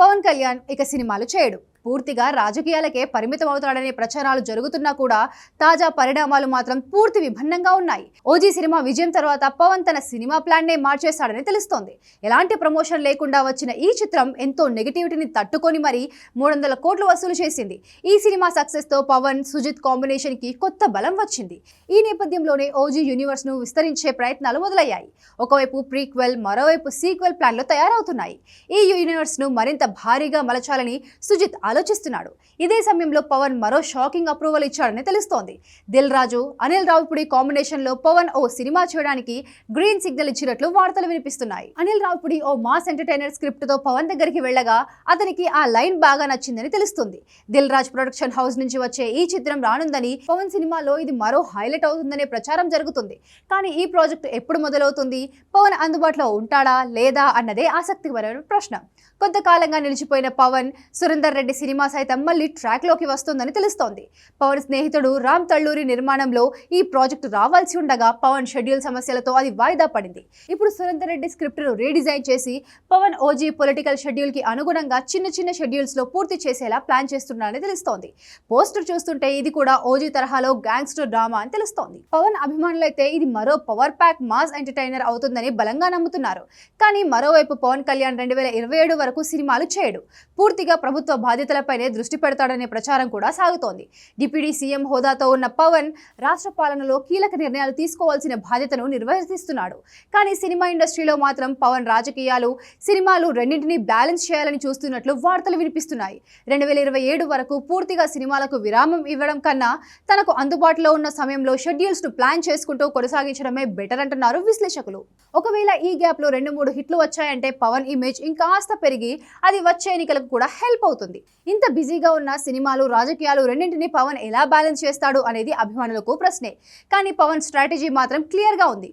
పవన్ కళ్యాణ్ ఇక సినిమాలు చేయడు. పూర్తిగా రాజకీయాలకే పరిమితమవుతాడనే ప్రచారాలు జరుగుతున్నా కూడా తాజా పరిణామాలు మాత్రం పూర్తి విభిన్నంగా ఉన్నాయి. ఓజీ సినిమా విజయం తర్వాత పవన్ తన సినిమా ప్లాన్నే మార్చేశాడని తెలుస్తోంది. ఎలాంటి ప్రమోషన్ లేకుండా వచ్చిన ఈ చిత్రం ఎంతో నెగిటివిటీని తట్టుకొని మరి మూడు వందల కోట్లు వసూలు చేసింది. ఈ సినిమా సక్సెస్తో పవన్ సుజిత్ కాంబినేషన్కి కొత్త బలం వచ్చింది. ఈ నేపథ్యంలోనే ఓజీ యూనివర్స్ను విస్తరించే ప్రయత్నాలు మొదలయ్యాయి. ఒకవైపు ప్రీక్వెల్ మరోవైపు సీక్వెల్ ప్లాన్లు తయారవుతున్నాయి. ఈ యూనివర్స్ను మరింత భారీగా మలచాలని సుజిత్ ఆలోచిస్తున్నాడు. ఇదే సమయంలో పవన్ మరో షాకింగ్ అప్రూవల్ ఇచ్చాడని తెలుస్తోంది. దిల్ రాజు అనిల్ రావుపుడి కాంబినేషన్లో పవన్ ఓ సినిమా చేయడానికి గ్రీన్ సిగ్నల్ ఇచ్చినట్లు వార్తలు వినిపిస్తున్నాయి. అనిల్ రావుపుడి ఓ మాస్ ఎంటర్టైనర్ స్క్రిప్ట్తో పవన్ దగ్గరికి వెళ్ళగా అతనికి ఆ లైన్ బాగా నచ్చిందని తెలుస్తుంది. దిల్ రాజ్ ప్రొడక్షన్ హౌస్ నుంచి వచ్చే ఈ చిత్రం రానుందని పవన్ సినిమాలో ఇది మరో హైలైట్ అవుతుందనే ప్రచారం జరుగుతుంది. కానీ ఈ ప్రాజెక్ట్ ఎప్పుడు మొదలవుతుంది? పవన్ అందుబాటులో ఉంటాడా? లేదా? అన్నదే ఆసక్తికరమైన ప్రశ్న. కొంతకాలంగా నిలిచిపోయిన పవన్ సురేందర్ రెడ్డి సినిమా సైతం మళ్ళీ ట్రాక్లోకి వస్తుందని తెలుస్తోంది. పవన్ స్నేహితుడు రామ్ తల్లూరి నిర్మాణంలో ఈ ప్రాజెక్టు రావాల్సి ఉండగా పవన్ షెడ్యూల్ సమస్యలతో అది వాయిదా పడింది. ఇప్పుడు సురేందర్ రెడ్డి స్క్రిప్ట్ను రీడిజైన్ చేసి పవన్ ఓజీ పొలిటికల్ షెడ్యూల్కి అనుగుణంగా చిన్న చిన్న షెడ్యూల్స్లో పూర్తి చేసేలా ప్లాన్ చేస్తున్నారని తెలుస్తోంది. పోస్టర్ చూస్తుంటే ఇది కూడా ఓజీ తరహాలో గ్యాంగ్స్టర్ డ్రామా అని తెలుస్తోంది. పవన్ అభిమానులు అయితే ఇది మరో పవర్ ప్యాక్ మాస్ ఎంటర్టైనర్ అవుతుందని బలంగా నమ్ముతున్నారు. కానీ మరోవైపు పవన్ కళ్యాణ్ రెండు వేల ఇరవై ఏడు వరకు సినిమాలు చేయడు. పూర్తిగా ప్రభుత్వ బాధ్యత బాధ్యతలపైనే దృష్టి పెడతాడనే ప్రచారం కూడా సాగుతోంది. డిప్యూటీ సీఎం హోదాతో ఉన్న పవన్ రాష్ట్ర పాలనలో కీలక నిర్ణయాలు తీసుకోవాల్సిన బాధ్యతను నిర్వర్తిస్తున్నాడు. కానీ సినిమా ఇండస్ట్రీలో మాత్రం పవన్ రాజకీయాలు సినిమాలు రెండింటినీ బ్యాలెన్స్ చేయాలని చూస్తున్నట్లు వార్తలు వినిపిస్తున్నాయి. రెండు వేల ఇరవై ఏడు వరకు పూర్తిగా సినిమాలకు విరామం ఇవ్వడం కన్నా తనకు అందుబాటులో ఉన్న సమయంలో షెడ్యూల్స్ను ప్లాన్ చేసుకుంటూ కొనసాగించడమే బెటర్ అంటున్నారు విశ్లేషకులు. ఒకవేళ ఈ గ్యాప్లో రెండు మూడు హిట్లు వచ్చాయంటే పవన్ ఇమేజ్ ఇంకాస్త పెరిగి అది వచ్చే ఎన్నికలకు కూడా హెల్ప్ అవుతుంది. ఇంత బిజీగా ఉన్న సినిమాలు రాజకీయాలు రెండింటిని పవన్ ఎలా బ్యాలెన్స్ చేస్తాడు అనేది అభిమానులకు ప్రశ్నే. కానీ పవన్ స్ట్రాటజీ మాత్రం క్లియర్గా ఉంది.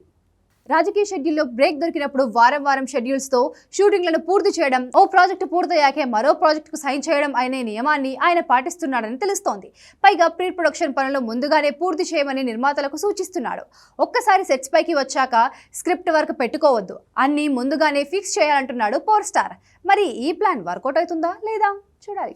రాజకీయ షెడ్యూల్లో బ్రేక్ దొరికినప్పుడు వారం వారం షెడ్యూల్స్తో షూటింగ్లను పూర్తి చేయడం ఓ ప్రాజెక్టు పూర్తయ్యాకే మరో ప్రాజెక్టుకు సైన్ చేయడం అనే నియమాన్ని ఆయన పాటిస్తున్నాడని తెలుస్తోంది. పైగా ప్రీ ప్రొడక్షన్ పనులు ముందుగానే పూర్తి చేయమని నిర్మాతలకు సూచిస్తున్నాడు. ఒక్కసారి సెట్స్ పైకి వచ్చాక స్క్రిప్ట్ వర్క్ పెట్టుకోవద్దు. అన్నీ ముందుగానే ఫిక్స్ చేయాలంటున్నాడు పవర్ స్టార్. మరి ఈ ప్లాన్ వర్కౌట్ అవుతుందా లేదా? చూడాలి.